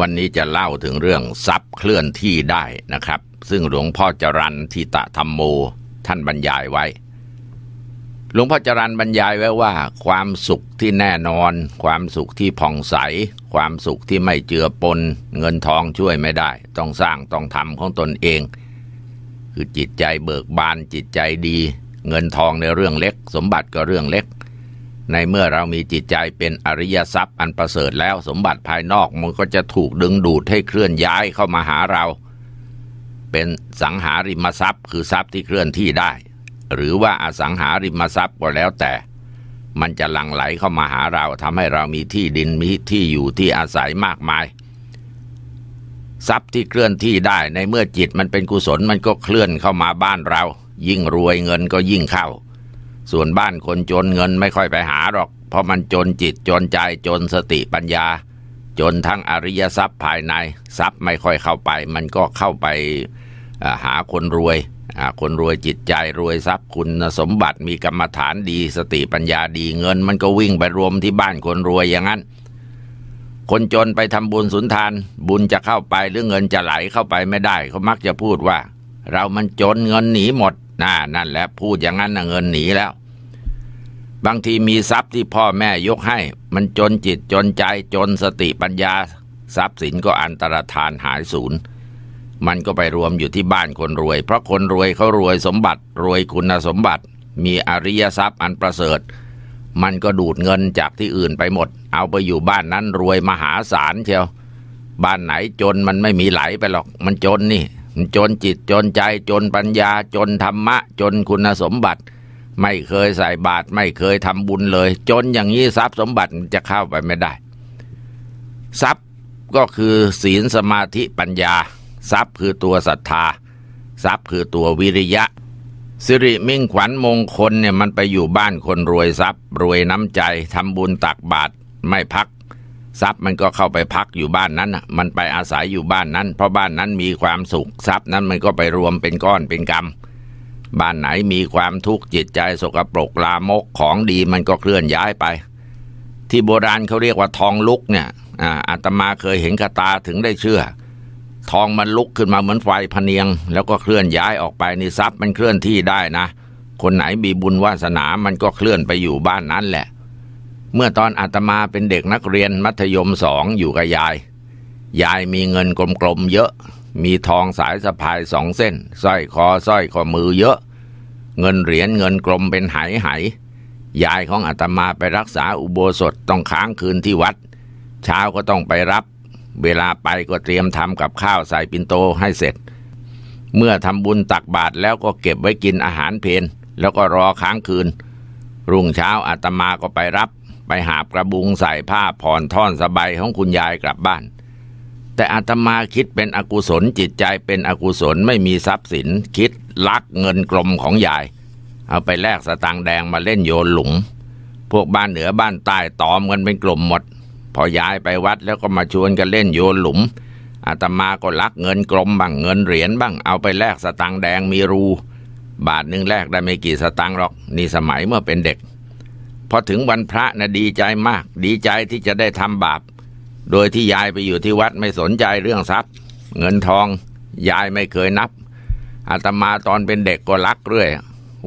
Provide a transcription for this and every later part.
วันนี้จะเล่าถึงเรื่องทรัพย์เคลื่อนที่ได้นะครับ ซึ่งหลวงพ่อจรันทิตะธรรมโมท่านบรรยายไว้ หลวงพ่อจรันบรรยายไว้ว่า ความสุขที่แน่นอน ความสุขที่ผ่องใส ความสุขที่ไม่เจือปน เงินทองช่วยไม่ได้ ต้องสร้างต้องทำของตนเอง คือจิตใจเบิกบานจิตใจดี เงินทองในเรื่องเล็ก สมบัติก็เรื่องเล็ก ในเมื่อเรามีจิตใจเป็นอริยทรัพย์อันประเสริฐแล้วสมบัติภายนอกมันก็จะถูกดึงดูดให้เคลื่อนย้ายเข้ามาหาเรา เป็นสังหาริมทรัพย์ คือทรัพย์ที่เคลื่อนที่ได้ หรือว่าอสังหาริมทรัพย์ก็แล้วแต่ มันจะหลั่งไหลเข้ามาหาเราทำให้เรามีที่ดินมีที่อยู่ที่อาศัยมากมาย ทรัพย์ที่เคลื่อนที่ได้ในเมื่อจิตมันเป็นกุศลมันก็เคลื่อนเข้ามาบ้านเรา ยิ่งรวยเงินก็ยิ่งเข้า ส่วนบ้านคนจนเงินไม่ค่อยไปหาหรอก เพราะมันจนจิตจนใจจนสติปัญญา จนทั้งอริยทรัพย์ภายในทรัพย์ไม่ค่อยเข้าไป มันก็เข้าไปหาคนรวยคนรวยจิตใจรวยทรัพย์คุณสมบัติมีกรรมฐานดี สติปัญญาดีเงิน มันก็วิ่งไปรวมที่บ้านคนรวยอย่างนั้น คนจนไปทำบุญสุนทาน บุญจะเข้าไปหรือเงินจะไหลเข้าไปไม่ได้เขามักจะพูดว่า เรามันจนเงินหนีหมด น่านั่นแหละพูดอย่างนั้นนะเงินหนีแล้ว บางทีมีทรัพย์ที่พ่อแม่ยกให้ มันจนจิตจนใจจนสติปัญญา ทรัพย์สินก็อันตรธานหายสูญมันก็ไปรวมอยู่ที่บ้านคนรวย เพราะคนรวยเขารวยสมบัติ รวยคุณสมบัติ มีอริยทรัพย์อันประเสริฐ มันก็ดูดเงินจากที่อื่นไปหมด เอาไปอยู่บ้านนั้นรวยมหาศาลเชียว บ้านไหนจนมันไม่มีไหลไปหรอก มันจนนี่ จนจิตจนใจจนปัญญาจนธรรมะ จนคุณสมบัติ ไม่เคยใส่บาตรไม่เคยทำบุญเลย จนอย่างนี้ทรัพย์สมบัติจะเข้าไปไม่ได้ ทรัพย์ก็คือศีลสมาธิปัญญา ทรัพย์คือตัวศรัทธา ทรัพย์คือตัววิริยะ สิริมิ่งขวัญมงคลเนี่ยมันไปอยู่บ้านคนรวยทรัพย์ รวยน้ำใจทำบุญตักบาตรไม่พัก ทรัพย์มันก็เข้าไปพักอยู่บ้านนั้นน่ะมันไปอาศัยอยู่บ้านนั้น เพราะบ้านนั้นมีความสุขทรัพย์นั้นมันก็ไปรวมเป็นก้อนเป็นกำบ้านไหนมีความทุกข์จิตใจสกปรกลามกของดีมันก็เคลื่อนย้ายไป ที่โบราณเขาเรียกว่าทองลุกเนี่ยอาอาตมาเคยเห็นกระตาถึงได้เชื่อ ทองมันลุกขึ้นมาเหมือนไฟพเนียง แล้วก็เคลื่อนย้ายออกไปนี่ทรัพย์มันเคลื่อนที่ได้นะ คนไหนมีบุญวาสนามันก็เคลื่อนไปอยู่บ้านนั้นแหละ เมื่อตอนอาตมาเป็นเด็กนักเรียนมัธยมสองอยู่กับยาย ยายมีเงินกลมๆเยอะ มีทองสายสะพายสองเส้นสร้อยคอสร้อยข้อมือเยอะ เงินเหรียญเงินกลมเป็นไหไหยายของอาตมาไปรักษาอุโบสถต้องค้างคืนที่วัด เช้าก็ต้องไปรับ เวลาไปก็เตรียมทำกับข้าวใส่ปินโตให้เสร็จ เมื่อทำบุญตักบาตรแล้วก็เก็บไว้กินอาหารเพลแล้วก็รอค้างคืน รุ่งเช้าอาตมาก็ไปรับ ไปหาบกระบุงใส่ผ้าผ่อนท่อนสบายของคุณยายกลับบ้าน แต่อาตมาคิดเป็นอกุศลจิตใจเป็นอกุศลไม่มีทรัพย์สิน คิดลักเงินกลมของยาย เอาไปแลกสตางค์แดงมาเล่นโยนหลุม พวกบ้านเหนือบ้านใต้ตอมกันเป็นกลุ่มหมด พอย้ายไปวัดแล้วก็มาชวนกันเล่นโยนหลุมอาตมาก็ลักเงินกลมบ้างเงินเหรียญบ้างเอาไปแลกสตางค์แดงมีรู บาทหนึ่งแลกได้ไม่กี่สตางค์หรอก นี่สมัยเมื่อเป็นเด็ก พอถึงวันพระนะดีใจมาก ดีใจที่จะได้ทำบาป โดยที่ยายไปอยู่ที่วัดไม่สนใจเรื่องทรัพย์ เงินทอง ยายไม่เคยนับอาตมาตอนเป็นเด็กก็ลักเรื่อย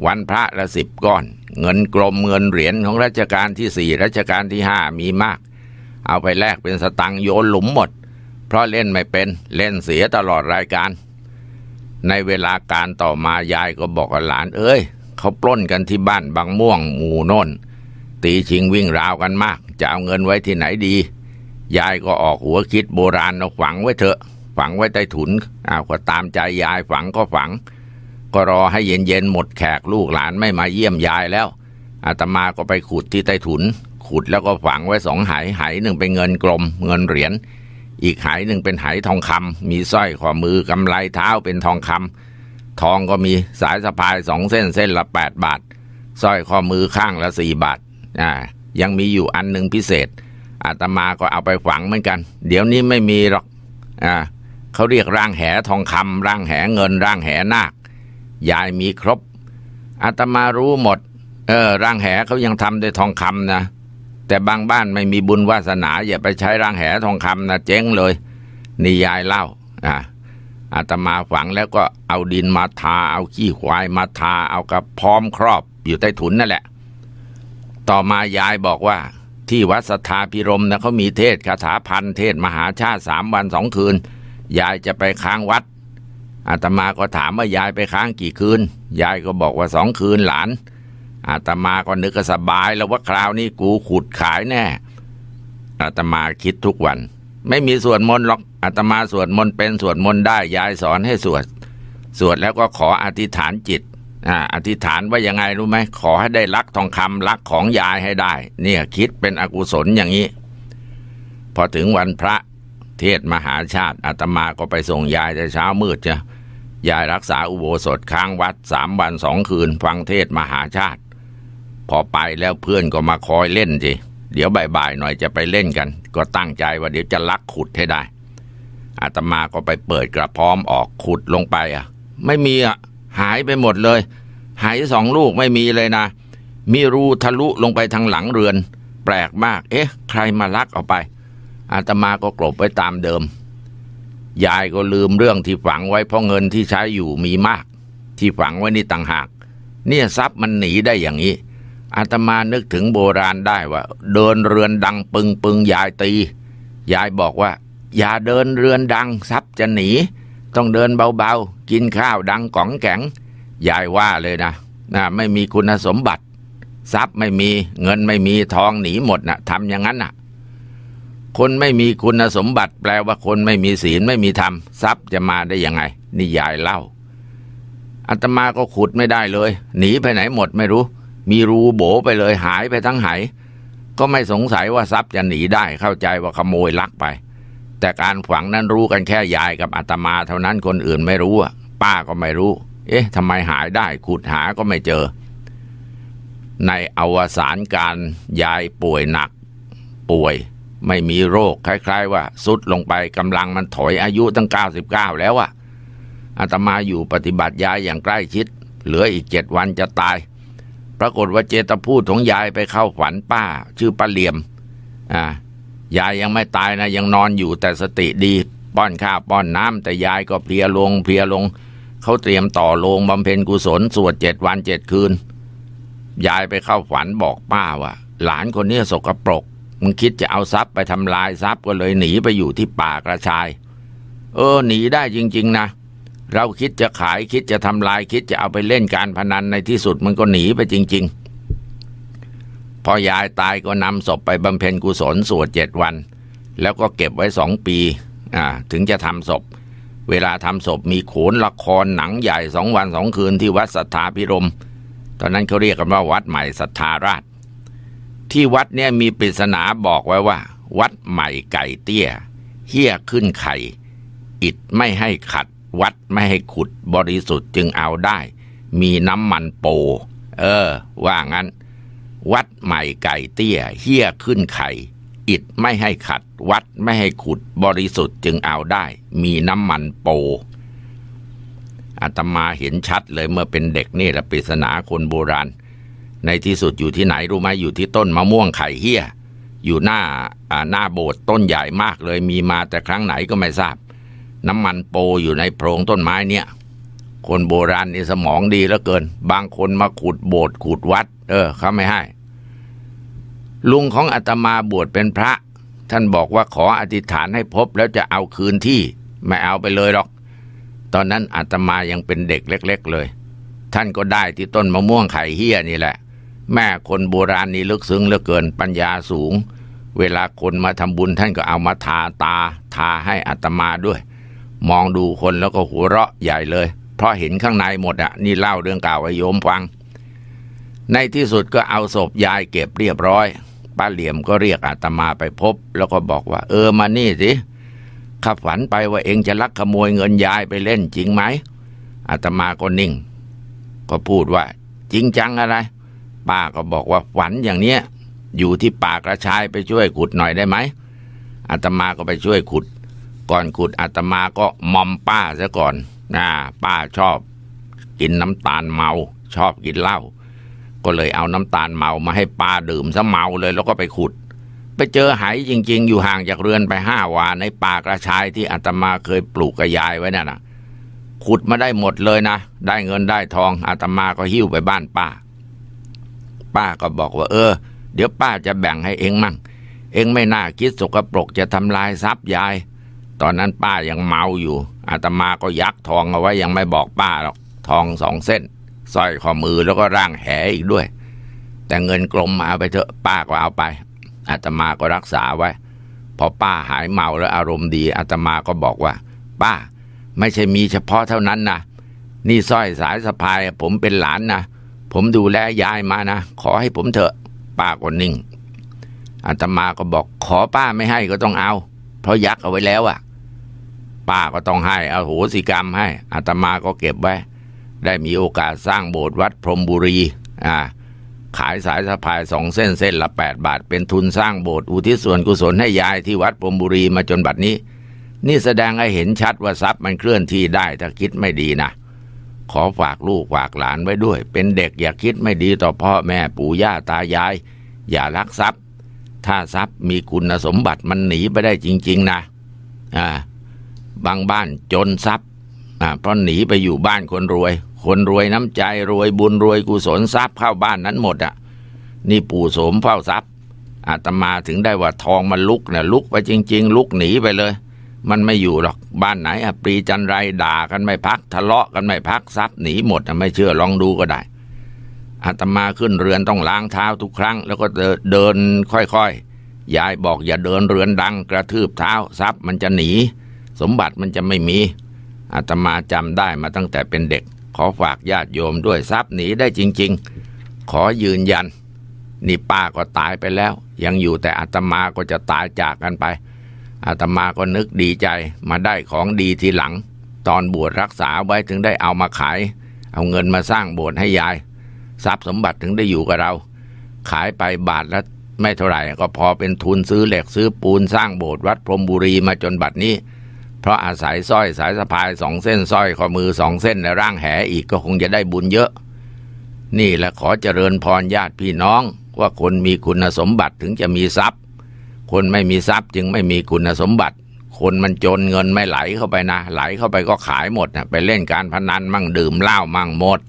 วันพระละสิบก้อน เงินกลมเงินเหรียญของรัชกาลที่สี่รัชกาลที่ห้ามีมาก เอาไปแลกเป็นสตังค์โยนหลุมหมด เพราะเล่นไม่เป็นเล่นเสียตลอดรายการ ในเวลาการต่อมายายก็บอกหลาน เอ้ย เขาปล้นกันที่บ้านบางม่วงหมู่โน่น ตีชิงวิ่งราวกันมาก จะเอาเงินไว้ที่ไหนดี ยายก็ออกหัวคิดโบราณเอาฝังไว้เถอะ ฝังไว้ใต้ถุนอ้าวก็ตามใจยายฝังก็ฝัง ก็รอให้เย็นๆหมดแขกลูกหลานไม่มาเยี่ยมยายแล้วอาตมาก็ไปขุดที่ใต้ถุน ขุดแล้วก็ฝังไว้สองไหไหหนึ่งเป็นเงินกลม เงินเหรียญอีกไหหนึ่งเป็นไหทองคำมีสร้อยข้อมือกำไลเท้าเป็นทองคำทองก็มีสายสะพายสองเส้นเส้นละแปดบาทสร้อยข้อมือข้างละสี่บาท อ่ายังมีอยู่อันหนึ่งพิเศษอาตมาก็เอาไปฝังเหมือนกัน เดี๋ยวนี้ไม่มีหรอกอ่าเขาเรียกร่างแหทองคำร่างแหเงิน ร่างแหนาคยายมีครบอาตมารู้หมด เออ ร่างแหเขายังทำด้วยทองคำนะแต่บางบ้านไม่มีบุญวาสนา อย่าไปใช้ร่างแหทองคำนะเจ๊งเลยนี่ยายเล่าอ่าอาตมาฝังแล้วก็เอาดินมาทา เอาขี้ควายมาทา เอากระพร้อมครอบอยู่ใต้ถุนนั่นแหละ ต่อมายายบอกว่า ที่วัดสถาพิรมนะเขามีเทศคาถาพันเทศมหาชาติสามวันสองคืน ยายจะไปค้างวัดอาตมาก็ถามว่ายายไปค้างกี่คืน ยายก็บอกว่าสองคืนหลาน อาตมาก็นึกสบายแล้วว่าคราวนี้กูขุดขายแน่ อาตมาคิดทุกวัน ไม่มีสวดมนต์หรอกอาตมาสวดมนต์เป็นสวดมนต์ได้ยายสอนให้สวด สวดแล้วก็ขออธิษฐานจิต อ่าอธิษฐานว่ายังไงรู้ไหมขอให้ได้รักทองคำรักของยายให้ได้ เนี่ยคิดเป็นอกุศลอย่างนี้ พอถึงวันพระเทศมหาชาติอาตมาก็ไปส่งยายแต่เช้ามืดจ้ะยายรักษาอุโบสถค้างวัดสามวันสองคืน ฟังเทศมหาชาติ พอไปแล้วเพื่อนก็มาคอยเล่นสิเดี๋ยวบ่ายๆหน่อยจะไปเล่นกัน ก็ตั้งใจว่าเดี๋ยวจะลักขุดให้ได้อาตมาก็ไปเปิดกระพร้อมออกขุดลงไปอะ ไม่มีอะ หายไปหมดเลย หายสองลูกไม่มีเลยนะ มีรูทะลุลงไปทางหลังเรือน แปลกมาก เอ๊ะ ใครมาลักเอาไป อาตมาก็กลบไว้ตามเดิม ยายก็ลืมเรื่องที่ฝังไว้เพราะเงินที่ใช้อยู่มีมาก ที่ฝังไว้นี่ต่างหาก เนี่ยทรัพย์มันหนีได้อย่างนี้อาตมานึกถึงโบราณได้ว่า เดินเรือนดังปึงปึงยายตี ยายบอกว่า อย่าเดินเรือนดังทรัพย์จะหนี ต้องเดินเบาๆ กินข้าวดังก๋องแข็งยายว่าเลยนะนะไม่มีคุณสมบัติ ทรัพย์ไม่มีเงินไม่มีทองหนีหมดนะทำอย่างนั้นน่ะ คนไม่มีคุณสมบัติแปลว่าคนไม่มีศีลไม่มีธรรมทรัพย์จะมาได้ยังไง นี่ยายเล่าอาตมาก็ขุดไม่ได้เลย หนีไปไหนหมดไม่รู้ มีรูโบไปเลยหายไปทั้งหายก็ไม่สงสัยว่าทรัพย์จะหนีได้เข้าใจว่าขโมยลักไป แต่การฝังนั้นรู้กันแค่ยายกับอาตมาเท่านั้นคนอื่นไม่รู้อะป้าก็ไม่รู้ เอ๊ะทำไมหายได้ขุดหาก็ไม่เจอ ในอวสานการยายป่วยหนัก ป่วย ไม่มีโรคคล้าย ๆ ว่าสุดลงไปกำลังมันถอยอายุตั้ง 99 แล้วอะอาตมาอยู่ปฏิบัติยายอย่างใกล้ชิด เหลืออีกเจ็ดวันจะตาย ปรากฏว่าเจตพูดของยายไปเข้าฝันป้า ชื่อป้าเหลี่ยม อ่า ยายยังไม่ตายนะยังนอนอยู่แต่สติดี ป้อนข้าวป้อนน้ำแต่ยายก็เพลียลงเพลียลง เขาเตรียมต่อโลงบำเพ็ญกุศลสวดเจ็ดวันเจ็ดคืน ยายไปเข้าฝันบอกป้าว่า หลานคนนี้สกปรกมึงคิดจะเอาทรัพย์ไปทำลายทรัพย์ก็เลยหนีไปอยู่ที่ป่ากระชาย เออหนีได้จริง ๆ นะ เราคิดจะขายคิดจะทำลายคิดจะเอาไปเล่นการพนันในที่สุดมันก็หนีไปจริง ๆ พอยายตายก็นำศพไปบำเพ็ญกุศลสวดเจ็ดวัน แล้วก็เก็บไว้สองปีอ่าถึงจะทำศพ เวลาทำศพมีโขนละครหนังใหญ่สองวันสองคืนที่วัดสัทธาพิรม ตอนนั้นเขาเรียกกันว่าวัดใหม่สัทธาราช ที่วัดเนี่ยมีปริศนาบอกไว้ว่า วัดใหม่ไก่เตี้ยเฮี้ยขึ้นไข่ อิดไม่ให้ขัด วัดไม่ให้ขุดบริสุทธิ์จึงเอาได้ มีน้ำมันโป เออ ว่างั้น วัดใหม่ไก่เตี้ยเฮี้ยขึ้นไข่อิดไม่ให้ขัด วัดไม่ให้ขุดบริสุทธิ์จึงเอาได้ มีน้ำมันโปอาตมาเห็นชัดเลยเมื่อเป็นเด็กนี่แหละปริศนาคนโบราณ ในที่สุดอยู่ที่ไหนรู้ไหมอยู่ที่ต้นมะม่วงไข่เฮี้ย อยู่หน้าหน้าโบสถ์ต้นใหญ่มากเลยมีมาแต่ครั้งไหนก็ไม่ทราบ น้ำมันโปอยู่ในโพรงต้นไม้เนี่ย คนโบราณนี่สมองดีเหลือเกิน บางคนมาขุดโบสถ์ขุดวัด เออเขาไม่ให้ ลุงของอาตมาบวชเป็นพระ ท่านบอกว่าขออธิษฐานให้พบแล้วจะเอาคืนที่ ไม่เอาไปเลยหรอก ตอนนั้นอาตมายังเป็นเด็กเล็ก ๆ เลย ท่านก็ได้ที่ต้นมะม่วงไข่เฮี้ยนี่แหละ แม่คนโบราณนี่ลึกซึ้งเหลือเกินปัญญาสูง เวลาคนมาทำบุญท่านก็เอามาทาตา ทาให้อาตมาด้วย มองดูคนแล้วก็หัวเราะใหญ่เลย เพราะเห็นข้างในหมดอะนี่เล่าเรื่องเก่าให้โยมฟัง ในที่สุดก็เอาศพยายเก็บเรียบร้อย ป้าเหลี่ยมก็เรียกอาตมาไปพบ แล้วก็บอกว่า เออมานี่สิข้าฝันไปว่าเองจะลักขโมยเงินยายไปเล่นจริงไหมอาตมาก็นิ่ง ก็พูดว่า จริงจังอะไร ป้าก็บอกว่าฝันอย่างเนี้ยอยู่ที่ป่ากระชายไปช่วยขุดหน่อยได้ไหมอาตมาก็ไปช่วยขุด ก่อนขุดอาตมาก็มอมป้าซะก่อน นะป้าชอบกินน้ำตาลเมา ชอบกินเหล้าก็เลยเอาน้ำตาลเมามาให้ป้าดื่มซะเมาเลยแล้วก็ไปขุด ไปเจอหายจริง ๆ อยู่ห่างจากเรือนไปห้าวาในป่ากระชายที่อาตมาเคยปลูกกระยายไว้นั่นนะขุดมาได้หมดเลยนะ ได้เงินได้ทองอาตมาก็หิ้วไปบ้านป้า ป้าก็บอกว่า เออ เดี๋ยวป้าจะแบ่งให้เองมั่ง เองไม่น่าคิดสกปรกจะทำลายทรัพย์ยาย ตอนนั้นป้ายังเมาอยู่ อาตมาก็ยักทองเอาไว้ยังไม่บอกป้าหรอกทองสองเส้นสร้อยข้อมือแล้วก็ร่างแหอีกด้วย แต่เงินกลมมาเอาไปเถอะป้าก็เอาไปอาตมาก็รักษาไว้ พอป้าหายเมาแล้วอารมณ์ดีอาตมาก็บอกว่า ป้า ไม่ใช่มีเฉพาะเท่านั้นนะนี่สร้อยสายสะพาย ผมเป็นหลานนะผมดูแลยายมานะขอให้ผมเถอะป้าก็นิ่งอาตมาก็บอกขอป้าไม่ให้ก็ต้องเอา เพราะยักเอาไว้แล้วอะ ป้าก็ต้องให้เอาโหสิกรรมให้อาตมาก็เก็บไว้ ได้มีโอกาสสร้างโบสถ์วัดพรมบุรีอ่าขายสายสะพายสองเส้นเส้นละแปดบาท เป็นทุนสร้างโบสถ์อุทิศส่วนกุศลให้ยายที่วัดพรมบุรีมาจนบัดนี้ นี่แสดงให้เห็นชัดว่าทรัพย์มันเคลื่อนที่ได้ถ้าคิดไม่ดีนะขอฝากลูกฝากหลานไว้ด้วย เป็นเด็กอย่าคิดไม่ดีต่อพ่อแม่ปู่ย่าตายาย อย่าลักทรัพย์ ถ้าทรัพย์มีคุณสมบัติมันหนีไปได้จริง ๆ นะอ่า บางบ้านจนทรัพย์อ่าเพราะหนีไปอยู่บ้านคนรวย คนรวยน้ำใจรวยบุญรวยกุศลทรัพย์เข้าบ้านนั้นหมดอะ นี่ปู่โสมเฝ้าทรัพย์อาตมาถึงได้ว่าทองมันลุกเนี่ยลุกไปจริง ๆ ลุกหนีไปเลย มันไม่อยู่หรอกบ้านไหนอะปรีจันไรด่ากันไม่พัก ทะเลาะกันไม่พักทรัพย์หนีหมดอะไม่เชื่อลองดูก็ได้อาตมาขึ้นเรือนต้องล้างเท้าทุกครั้ง แล้วก็เดินเดินค่อยๆยายบอกอย่าเดินเรือนดังกระทืบเท้าทรัพย์มันจะหนี สมบัติมันจะไม่มีอาตมาจำได้มาตั้งแต่เป็นเด็ก ขอฝากญาติโยมด้วยทรัพย์หนีได้จริง ๆ ขอยืนยัน นี่ป้าก็ตายไปแล้ว ยังอยู่แต่อาตมาก็จะตายจากกันไปอาตมาก็นึกดีใจมาได้ของดีทีหลัง ตอนบวชรักษาไว้ถึงได้เอามาขาย เอาเงินมาสร้างโบสถ์ให้ยาย ทรัพย์สมบัติถึงได้อยู่กับเรา ขายไปบาทละไม่เท่าไหร่ ก็พอเป็นทุนซื้อเหล็กซื้อปูนสร้างโบสถ์วัดพรมบุรีมาจนบัดนี้ เพราะอาศัยสร้อยสายสะพายสองเส้นสร้อยข้อมือสองเส้นและร่างแหอีกก็คงจะได้บุญเยอะ นี่แหละขอเจริญพรญาติพี่น้องว่าคนมีคุณสมบัติถึงจะมีทรัพย์ คนไม่มีทรัพย์จึงไม่มีคุณสมบัติ คนมันจนเงินไม่ไหลเข้าไปนะ ไหลเข้าไปก็ขายหมดนะไปเล่นการพนันมั่งดื่มเหล้ามั่งหมด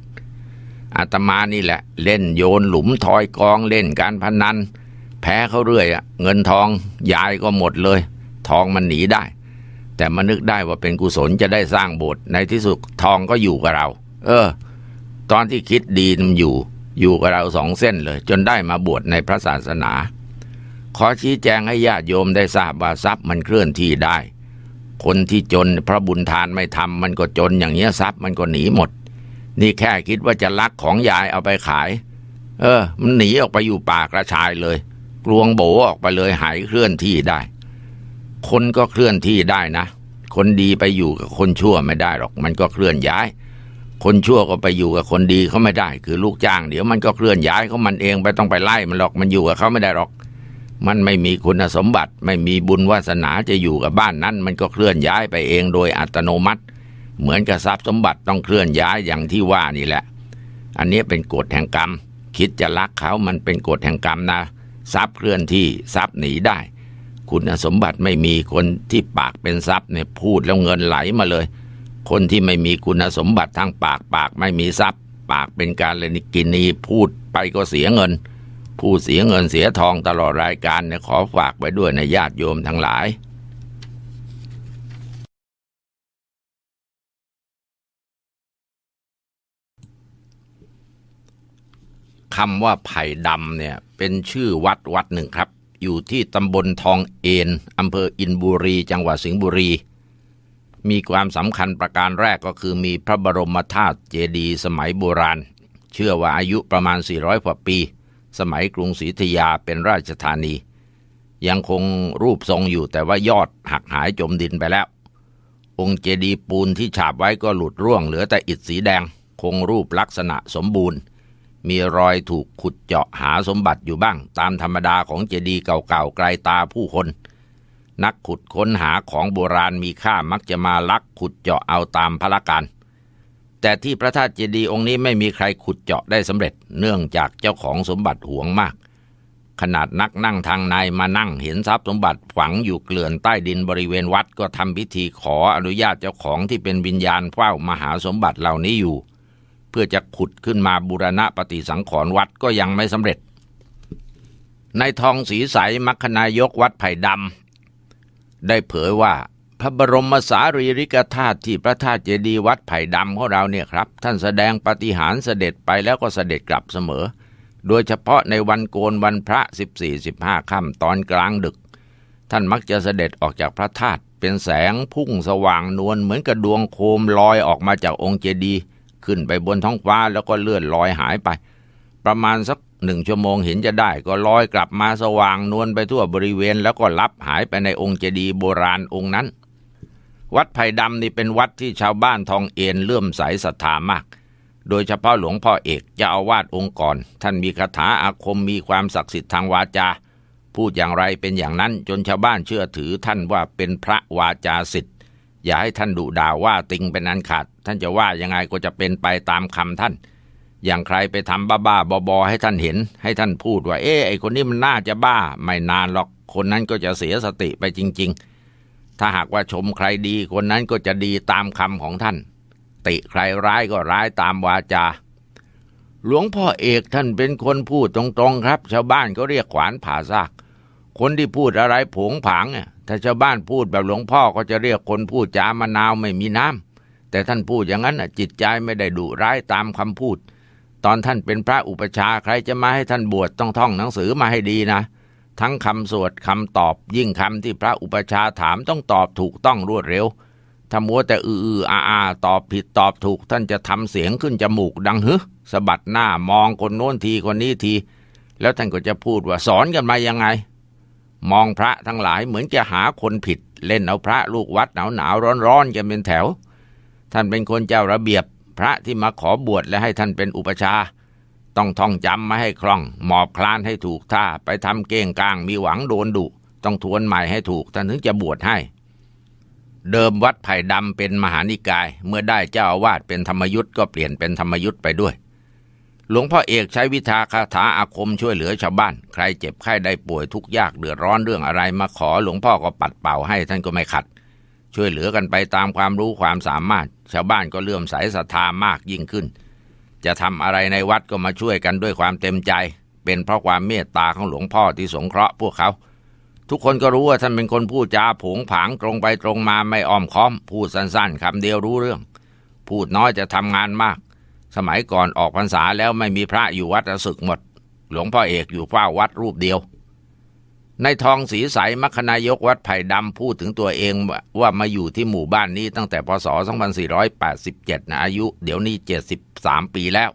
อาตมานี่แหละ เล่นโยนหลุมทอยกองเล่นการพนันแพ้เขาเรื่อยอะเงินทองยายก็หมดเลย ทองมันหนีได้ แต่มานึกได้ว่าเป็นกุศลจะได้สร้างโบสถ์ในที่สุดทองก็อยู่กับเรา เออ ตอนที่คิดดีมันอยู่ อยู่กับเราสองเส้นเลย จนได้มาบวชในพระศาสนา ขอชี้แจงให้ญาติโยมได้ทราบว่าทรัพย์มันเคลื่อนที่ได้ คนที่จนพระบุญทานไม่ทำมันก็จนอย่างเงี้ยทรัพย์มันก็หนีหมด นี่แค่คิดว่าจะลักของยายเอาไปขาย เออ มันหนีออกไปอยู่ป่ากระชายเลย กลวงโบออกไปเลยหายเคลื่อนที่ได้ คนก็เคลื่อนที่ได้นะ คนดีไปอยู่กับคนชั่วไม่ได้หรอก มันก็เคลื่อนย้าย คนชั่วก็ไปอยู่กับคนดีเขาไม่ได้ คือลูกจ้าง เดี๋ยวมันก็เคลื่อนย้ายเขามันเองไปต้องไปไล่มันหรอกมันอยู่กับเขาไม่ได้หรอก มันไม่มีคุณสมบัติ ไม่มีบุญวาสนาจะอยู่กับบ้านนั้น มันก็เคลื่อนย้ายไปเองโดยอัตโนมัติ เหมือนกับทรัพย์สมบัติต้องเคลื่อนย้ายอย่างที่ว่านี่แหละ อันนี้เป็นกฎแห่งกรรม คิดจะลักเขามันเป็นกฎแห่งกรรมนะทรัพย์เคลื่อนที่ทรัพย์หนีได้ คุณสมบัติไม่มีคนที่ปากเป็นทรัพย์เนี่ยพูดแล้วเงินไหลมาเลย คนที่ไม่มีคุณสมบัติทางปากปากไม่มีทรัพย์ ปากเป็นการเลนิกินีพูดไปก็เสียเงินพูดเสียเงินเสียทองตลอดรายการเนี่ยขอฝากไว้ด้วยในะญาติโยมทั้งหลายคำว่าไผ่ดำเนี่ยเป็นชื่อวัดวัดหนึ่งครับ อยู่ที่ตำบลทองเอนอำเภออินบุรี จังหวัดสิงห์บุรี มีความสำคัญประการแรกก็คือมีพระบรมธาตุเจดีย์สมัยโบราณ เชื่อว่าอายุประมาณ 400กว่าปี สมัยกรุงศรีธยาเป็นราชธานี ยังคงรูปทรงอยู่แต่ว่ายอดหักหายจมดินไปแล้ว องค์เจดีย์ปูนที่ฉาบไว้ก็หลุดร่วงเหลือแต่อิฐสีแดง คงรูปลักษณะสมบูรณ์ มีรอยถูกขุดเจาะหาสมบัติอยู่บ้าง ตามธรรมดาของเจดีย์เก่าๆไกลตาผู้คน นักขุดค้นหาของโบราณมีค่ามักจะมาลักขุดเจาะเอาตามพละการแต่ที่พระธาตุเจดีย์องค์นี้ไม่มีใครขุดเจาะได้สำเร็จ เนื่องจากเจ้าของสมบัติหวงมาก ขนาดนักนั่งทางในมานั่งเห็นทรัพย์สมบัติฝังอยู่เกลื่อนใต้ดินบริเวณวัดก็ทำพิธีขออนุญาตเจ้าของที่เป็นวิญญาณเฝ้ามหาสมบัติเหล่านี้อยู่ เพื่อจะขุดขึ้นมาบูรณะปฏิสังขรณ์วัดก็ยังไม่สำเร็จ ในทองสีใสมัคคณายกวัดไผ่ดำได้เผยว่าพระบรมสารีริกธาตุที่พระธาตุเจดีย์วัดไผ่ดำของเราเนี่ยครับ ท่านแสดงปฏิหารเสด็จไปแล้วก็เสด็จกลับเสมอ โดยเฉพาะในวันโกนวันพระ 14-15ค่ำตอนกลางดึก ท่านมักจะเสด็จออกจากพระธาตุเป็นแสงพุ่งสว่างนวลเหมือนกระดวงโคมลอยออกมาจากองค์เจดีย์ ขึ้นไปบนท้องฟ้าแล้วก็เลื่อนลอยหายไป ประมาณสักหนึ่งชั่วโมงเห็นจะได้ก็ลอยกลับมาสว่างนวลไปทั่วบริเวณ แล้วก็ลับหายไปในองค์เจดีย์โบราณองค์นั้น วัดไผ่ดำนี่เป็นวัดที่ชาวบ้านทองเอ็นเลื่อมใสศรัทธามาก โดยเฉพาะหลวงพ่อเอกเจ้าอาวาสองค์ก่อนท่านมีคาถาอาคมมีความศักดิ์สิทธิ์ทางวาจา พูดอย่างไรเป็นอย่างนั้นจนชาวบ้านเชื่อถือท่านว่าเป็นพระวาจาสิทธิ์อย่าให้ท่านดุด่าว่าติงเป็นอันขาด ท่านจะว่ายังไงก็จะเป็นไปตามคำท่าน อย่างใครไปทำบ้าๆบอๆให้ท่านเห็น ให้ท่านพูดว่า เอ๊ะไอคนนี้มันน่าจะบ้า ไม่นานหรอกคนนั้นก็จะเสียสติไปจริง ๆ ถ้าหากว่าชมใครดี คนนั้นก็จะดีตามคำของท่าน ติใครร้ายก็ร้ายตามวาจา หลวงพ่อเอกท่านเป็นคนพูดตรงๆครับ ชาวบ้านก็เรียกขวานผ่าซาก คนที่พูดอะไรผงผางเนี่ยถ้าชาวบ้านพูดแบบหลวงพ่อก็จะเรียกคนพูดจามะนาวไม่มีน้ำ แต่ท่านพูดอย่างนั้นจิตใจไม่ได้ดุร้ายตามคำพูด ตอนท่านเป็นพระอุปชาใครจะมาให้ท่านบวชต้องท่องหนังสือมาให้ดีนะ ทั้งคำสวดคำตอบยิ่งคำที่พระอุปชาถามต้องตอบถูกต้องรวดเร็วถ้ามัวแต่อืออาอาตอบผิดตอบถูก ท่านจะทำเสียงขึ้นจมูกดังฮึสะบัดหน้ามองคนโน้นทีคนนี้ที แล้วท่านก็จะพูดว่าสอนกันมายังไง มองพระทั้งหลายเหมือนจะหาคนผิด เล่นเอาพระลูกวัดหนาวหนาวร้อนร้อนๆกันเป็นแถว ท่านเป็นคนเจ้าระเบียบ พระที่มาขอบวชและให้ท่านเป็นอุปชา ต้องท่องจำมาให้คล่อง หมอบคลานให้ถูกท่า ไปทำเก้งกลางมีหวังโดนดุ ต้องทวนใหม่ให้ถูกท่านถึงจะบวชให้ เดิมวัดไผ่ดำเป็นมหานิกาย เมื่อได้เจ้าอาวาสเป็นธรรมยุทธ์ก็เปลี่ยนเป็นธรรมยุทธ์ไปด้วยหลวงพ่อเอกใช้วิชาคาถาอาคมช่วยเหลือชาวบ้าน ใครเจ็บไข้ได้ป่วยทุกยากเดือดร้อนเรื่องอะไรมาขอหลวงพ่อก็ปัดเป่าให้ท่านก็ไม่ขัด ช่วยเหลือกันไปตามความรู้ความสามารถ ชาวบ้านก็เลื่อมใสศรัทธามากยิ่งขึ้น จะทำอะไรในวัดก็มาช่วยกันด้วยความเต็มใจ เป็นเพราะความเมตตาของหลวงพ่อที่สงเคราะห์พวกเขา ทุกคนก็รู้ว่าท่านเป็นคนพูดจาผงผางตรงไปตรงมาไม่อ้อมค้อม พูดสั้นๆคำเดียวรู้เรื่อง พูดน้อยจะทำงานมาก สมัยก่อนออกพรรษาแล้วไม่มีพระอยู่วัดศึกหมด หลวงพ่อเอกอยู่เฝ้าวัดรูปเดียว ในทองสีใสมัคคณายกวัดไผ่ดำพูดถึงตัวเองว่ามาอยู่ที่หมู่บ้านนี้ตั้งแต่พศ 2487 นะอายุ เดี๋ยวนี้ 73 ปีแล้ว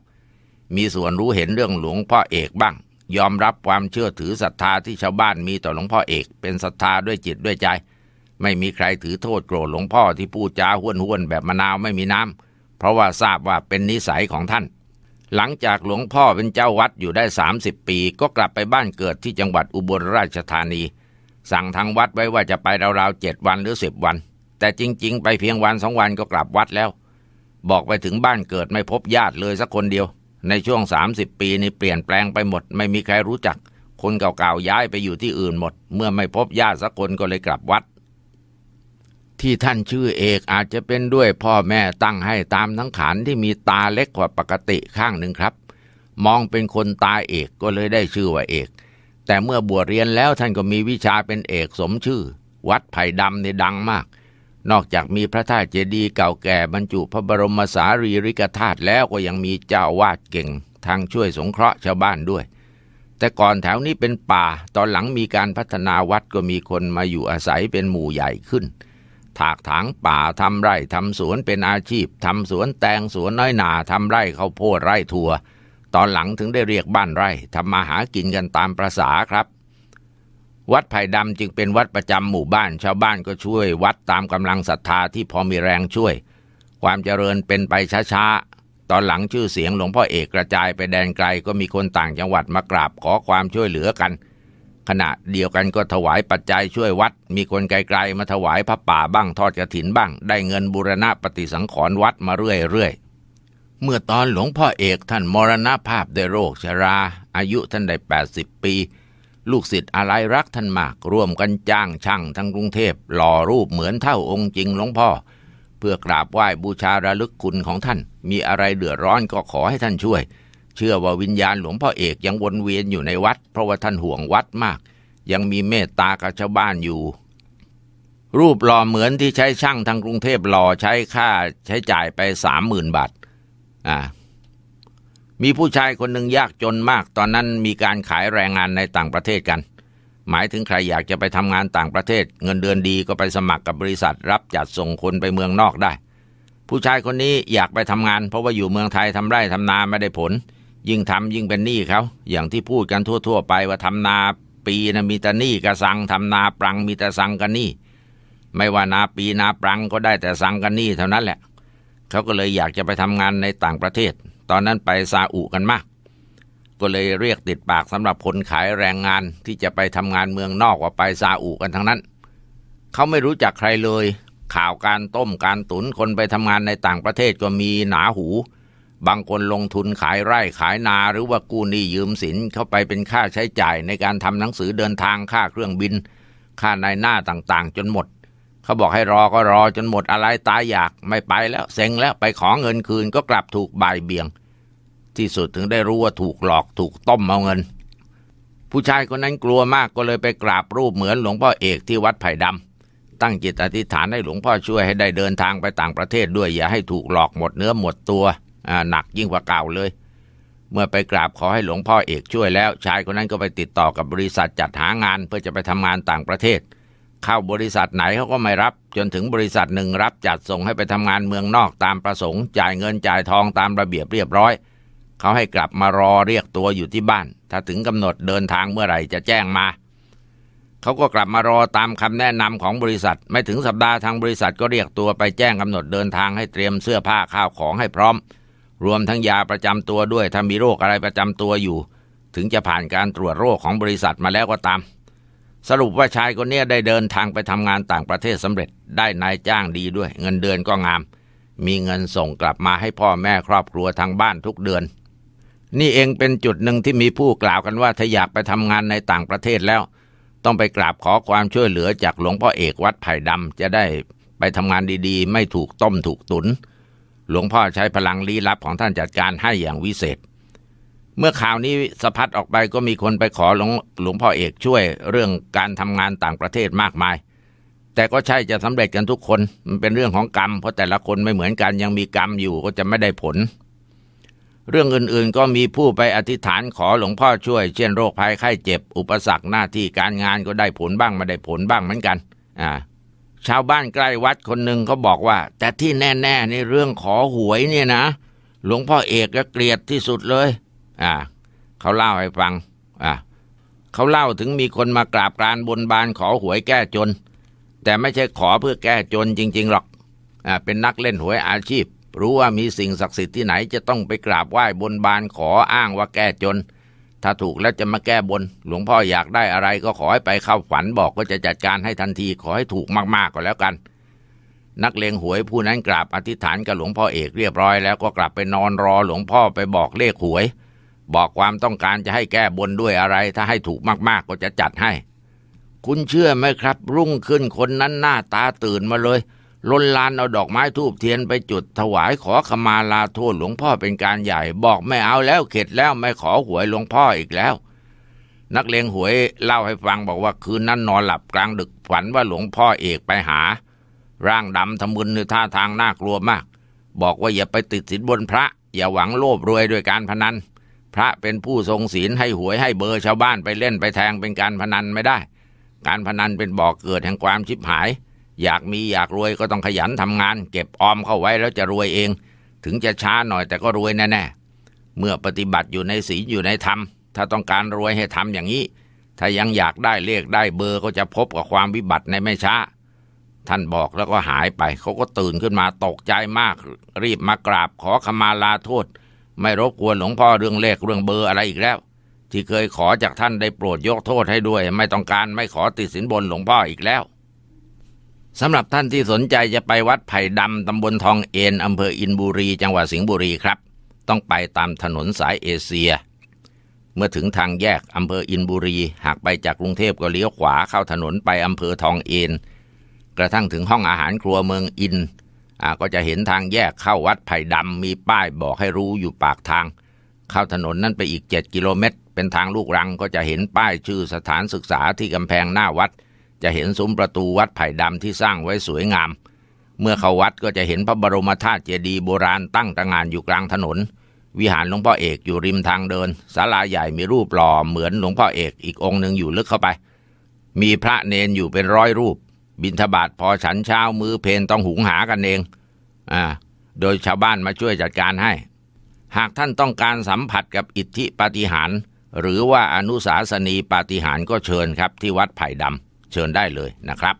มีส่วนรู้เห็นเรื่องหลวงพ่อเอกบ้าง ยอมรับความเชื่อถือศรัทธาที่ชาวบ้านมีต่อหลวงพ่อเอก เป็นศรัทธาด้วยจิตด้วยใจ ไม่มีใครถือโทษโกรธหลวงพ่อที่พูดจาห้วนห้วนๆแบบมะนาวไม่มีน้ำเพราะว่าทราบว่าเป็นนิสัยของท่าน หลังจากหลวงพ่อเป็นเจ้าวัดอยู่ได้ 30 ปี ก็กลับไปบ้านเกิดที่จังหวัดอุบลราชธานี สั่งทางวัดไว้ว่าจะไปราวๆเจ็ดวันหรือสิบวัน แต่จริงๆ ไปเพียงวันสองวันก็กลับวัดแล้ว บอกไปถึงบ้านเกิดไม่พบญาติเลยสักคนเดียว ในช่วง 30 ปีนี้เปลี่ยนแปลงไปหมด ไม่มีใครรู้จัก คนเก่าๆย้ายไปอยู่ที่อื่นหมด เมื่อไม่พบญาติสักคนก็เลยกลับวัด ที่ท่านชื่อเอกอาจจะเป็นด้วยพ่อแม่ตั้งให้ตามทั้งขานที่มีตาเล็กกว่าปกติข้างหนึ่งครับ มองเป็นคนตาเอกก็เลยได้ชื่อว่าเอก แต่เมื่อบวชเรียนแล้วท่านก็มีวิชาเป็นเอกสมชื่อ วัดไผ่ดำในดังมาก นอกจากมีพระธาตุเจดีย์เก่าแก่บรรจุพระบรมสารีริกธาตุแล้วก็ยังมีเจ้าวาดเก่ง ทางช่วยสงเคราะห์ชาวบ้านด้วย แต่ก่อนแถวนี้เป็นป่า ตอนหลังมีการพัฒนาวัดก็มีคนมาอยู่อาศัยเป็นหมู่ใหญ่ขึ้น ถากถางป่าทำไร่ทำสวนเป็นอาชีพทำสวนแตงสวนน้อยนาทำไร่ข้าวโพดไร่ถั่ว ตอนหลังถึงได้เรียกบ้านไร่ทำมาหากินกันตามประษาครับ วัดไผ่ดำจึงเป็นวัดประจำหมู่บ้าน ชาวบ้านก็ช่วย วัดตามกำลังศรัทธาที่พอมีแรงช่วย ความเจริญเป็นไปช้าๆตอนหลังชื่อเสียงหลวงพ่อเอกกระจายไปแดนไกลก็มีคนต่างจังหวัดมากราบขอความช่วยเหลือกัน ขณะเดียวกันก็ถวายปัจจัยช่วยวัด มีคนไกลๆมาถวายพระป่าบ้างทอดกระถินบ้าง ได้เงินบูรณะปฏิสังขรณ์วัดมาเรื่อยๆ เมื่อตอนหลวงพ่อเอกท่านมรณภาพด้วยโรคชรา อายุท่านได้ 80 ปี ลูกศิษย์อะไรรักท่านมาก ร่วมกันจ้างช่างทั้งกรุงเทพหล่อรูปเหมือนเท่าองค์จริงหลวงพ่อ เพื่อกราบไหว้บูชาระลึกคุณของท่าน มีอะไรเดือดร้อนก็ขอให้ท่านช่วย เชื่อว่าวิญญาณหลวงพ่อเอกยังวนเวียนอยู่ในวัด เพราะว่าท่านห่วงวัดมาก ยังมีเมตตากับชาวบ้านอยู่ รูปหล่อเหมือนที่ใช้ช่างทางกรุงเทพหล่อใช้ค่าใช้จ่ายไปสามหมื่นบาทอ่ามีผู้ชายคนหนึ่งยากจนมาก ตอนนั้นมีการขายแรงงานในต่างประเทศกัน หมายถึงใครอยากจะไปทำงานต่างประเทศ เงินเดือนดีก็ไปสมัครกับบริษัทรับจัดส่งคนไปเมืองนอกได้ ผู้ชายคนนี้อยากไปทำงาน เพราะว่าอยู่เมืองไทยทำไร่ทำนาไม่ได้ผล ยิ่งทำยิ่งเป็นหนี้เขาอย่างที่พูดกันทั่ว ๆ ไปว่าทำนาปีนะมีแต่หนี้กระสังทำนาปรังมีแต่สังกันหนี้ไม่ว่านาปีนาปรังก็ได้แต่สังกันหนี้เท่านั้นแหละ เขาก็เลยอยากจะไปทำงานในต่างประเทศ ตอนนั้นไปซาอุกันมาก ก็เลยเรียกติดปากสำหรับคนขายแรงงานที่จะไปทำงานเมืองนอกว่าไปซาอุกันทั้งนั้น เขาไม่รู้จักใครเลย ข่าวการต้มการตุนคนไปทำงานในต่างประเทศก็มีหนาหู บางคนลงทุนขายไร่ขายนาหรือว่ากู้หนี้ยืมสินเข้าไปเป็นค่าใช้จ่ายในการทำหนังสือเดินทางค่าเครื่องบิน ค่าในหน้าต่างๆ จนหมด เขาบอกให้รอก็รอจนหมดอะไรตายอยากไม่ไปแล้วเซ็งแล้วไปขอเงินคืนก็กลับถูกบ่ายเบี่ยง ที่สุดถึงได้รู้ว่าถูกหลอกถูกต้มเอาเงิน ผู้ชายคนนั้นกลัวมากก็เลยไปกราบรูปเหมือนหลวงพ่อเอกที่วัดไผ่ดำตั้งจิตอธิษฐานให้หลวงพ่อช่วยให้ได้เดินทางไปต่างประเทศด้วยอย่าให้ถูกหลอกหมดเนื้อหมดตัว หนักยิ่งกว่าเก่าเลย เมื่อไปกราบขอให้หลวงพ่อเอกช่วยแล้ว ชายคนนั้นก็ไปติดต่อกับบริษัทจัดหางานเพื่อจะไปทำงานต่างประเทศ เข้าบริษัทไหนเขาก็ไม่รับ จนถึงบริษัทหนึ่งรับจัดส่งให้ไปทำงานเมืองนอกตามประสงค์ จ่ายเงินจ่ายทองตามระเบียบเรียบร้อย เขาให้กลับมารอเรียกตัวอยู่ที่บ้าน ถ้าถึงกำหนดเดินทางเมื่อไหร่จะแจ้งมาเขาก็กลับมารอตามคำแนะนำของบริษัท ไม่ถึงสัปดาห์ทางบริษัทก็เรียกตัวไปแจ้งกำหนดเดินทางให้เตรียมเสื้อผ้าข้าวของให้พร้อม รวมทั้งยาประจำตัวด้วย ถ้ามีโรคอะไรประจำตัวอยู่ ถึงจะผ่านการตรวจโรคของบริษัทมาแล้วก็ตาม สรุปว่าชายคนนี้ได้เดินทางไปทำงานต่างประเทศสำเร็จ ได้นายจ้างดีด้วย เงินเดือนก็งาม มีเงินส่งกลับมาให้พ่อแม่ครอบครัวทางบ้านทุกเดือน นี่เองเป็นจุดหนึ่งที่มีผู้กล่าวกันว่าถ้าอยากไปทำงานในต่างประเทศแล้ว ต้องไปกราบขอความช่วยเหลือจากหลวงพ่อเอกวัดไผ่ดำจะได้ไปทำงานดีๆ ไม่ถูกต้มถูกตุน หลวงพ่อใช้พลังลี้ลับของท่านจัดการให้อย่างวิเศษ เมื่อข่าวนี้สะพัดออกไปก็มีคนไปขอหลวงหลวงพ่อเอกช่วยเรื่องการทำงานต่างประเทศมากมาย แต่ก็ใช่จะสำเร็จกันทุกคน มันเป็นเรื่องของกรรม เพราะแต่ละคนไม่เหมือนกันยังมีกรรมอยู่ก็จะไม่ได้ผล เรื่องอื่นๆก็มีผู้ไปอธิษฐานขอหลวงพ่อช่วย เช่นโรคภัยไข้เจ็บ อุปสรรคหน้าที่การงานก็ได้ผลบ้างไม่ได้ผลบ้างเหมือนกัน อ่า ชาวบ้านใกล้วัดคนหนึ่งเขาบอกว่า แต่ที่แน่ๆในเรื่องขอหวยเนี่ยนะ หลวงพ่อเอกก็เกลียดที่สุดเลย อ่าเขาเล่าให้ฟัง อ่าเขาเล่าถึงมีคนมากราบกรานบนบานขอหวยแก้จน แต่ไม่ใช่ขอเพื่อแก้จนจริง ๆหรอกอ่าเป็นนักเล่นหวยอาชีพ รู้ว่ามีสิ่งศักดิ์สิทธิ์ที่ไหนจะต้องไปกราบไหว้บนบานขออ้างว่าแก้จน ถ้าถูกแล้วจะมาแก้บน หลวงพ่ออยากได้อะไรก็ขอให้ไปเข้าฝันบอกก็จะจัดการให้ทันทีขอให้ถูกมากๆก็แล้วกัน นักเลงหวยผู้นั้นกราบอธิษฐานกับหลวงพ่อเอกเรียบร้อยแล้วก็กลับไปนอนรอหลวงพ่อไปบอกเลขหวย บอกความต้องการจะให้แก้บนด้วยอะไร ถ้าให้ถูกมากๆก็จะจัดให้ คุณเชื่อไหมครับ รุ่งขึ้นคนนั้นหน้าตาตื่นมาเลย ลนลานเอาดอกไม้ทูบเทียนไปจุดถวายขอขมาลาโทษหลวงพ่อเป็นการใหญ่ บอกไม่เอาแล้วเข็ดแล้วไม่ขอหวยหลวงพ่ออีกแล้ว นักเลงหวยเล่าให้ฟังบอกว่าคืนนั้นนอนหลับกลางดึกฝันว่าหลวงพ่อเอกไปหา ร่างดำทำมึนในท่าทางน่ากลัวมาก บอกว่าอย่าไปติดสินบนพระ อย่าหวังโลภรวยด้วยการพนัน พระเป็นผู้ทรงศีลให้หวยให้เบอร์ชาวบ้านไปเล่นไปแทงเป็นการพนันไม่ได้ การพนันเป็นบ่อกเกิดแห่งความชิบหาย อยากมีอยากรวยก็ต้องขยันทำงาน เก็บออมเข้าไว้แล้วจะรวยเอง ถึงจะช้าหน่อยแต่ก็รวยแน่ๆเมื่อปฏิบัติอยู่ในศีลอยู่ในธรรม ถ้าต้องการรวยให้ทำอย่างนี้ ถ้ายังอยากได้เลขได้เบอร์ก็จะพบกับความวิบัติในไม่ช้า ท่านบอกแล้วก็หายไป เขาก็ตื่นขึ้นมาตกใจมาก รีบมากราบขอขมาลาโทษ ไม่รบกวนหลวงพ่อเรื่องเลขเรื่องเบอร์อะไรอีกแล้ว ที่เคยขอจากท่านได้โปรดยกโทษให้ด้วย ไม่ต้องการไม่ขอติดสินบนหลวงพ่ออีกแล้ว สำหรับท่านที่สนใจจะไปวัดไผ่ดำตำบลทองเอ็นอำเภออินบุรี จังหวัดสิงห์บุรีครับ ต้องไปตามถนนสายเอเชีย เมื่อถึงทางแยกอำเภออินบุรี หากไปจากกรุงเทพก็เลี้ยวขวาเข้าถนนไปอำเภอทองเอนกระทั่งถึงห้องอาหารครัวเมืองอินอก็จะเห็นทางแยกเข้าวัดไผ่ดำมีป้ายบอกให้รู้อยู่ปากทาง เข้าถนนนั้นไปอีก 7 กิโลเมตร เป็นทางลูกรังก็จะเห็นป้ายชื่อสถานศึกษาที่กำแพงหน้าวัด จะเห็นซุ้มประตูวัดไผ่ดำที่สร้างไว้สวยงาม เมื่อเข้าวัดก็จะเห็นพระบรมธาตุเจดีย์โบราณตั้งตระหงานอยู่กลางถนน วิหารหลวงพ่อเอกอยู่ริมทางเดินศาลาใหญ่มีรูปหล่อเหมือนหลวงพ่อเอกอีกองค์หนึ่งอยู่ลึกเข้าไป มีพระเนนอยู่เป็นร้อยรูป บิณฑบาตพอฉันเช้ามือเพนต้องหุงหากันเองอ่าโดยชาวบ้านมาช่วยจัดการให้ หากท่านต้องการสัมผัสกับอิทธิปาฏิหาริย์หรือว่าอนุสาสนีปาฏิหาริย์ก็เชิญครับที่วัดไผ่ดำ เชิญได้เลยนะครับ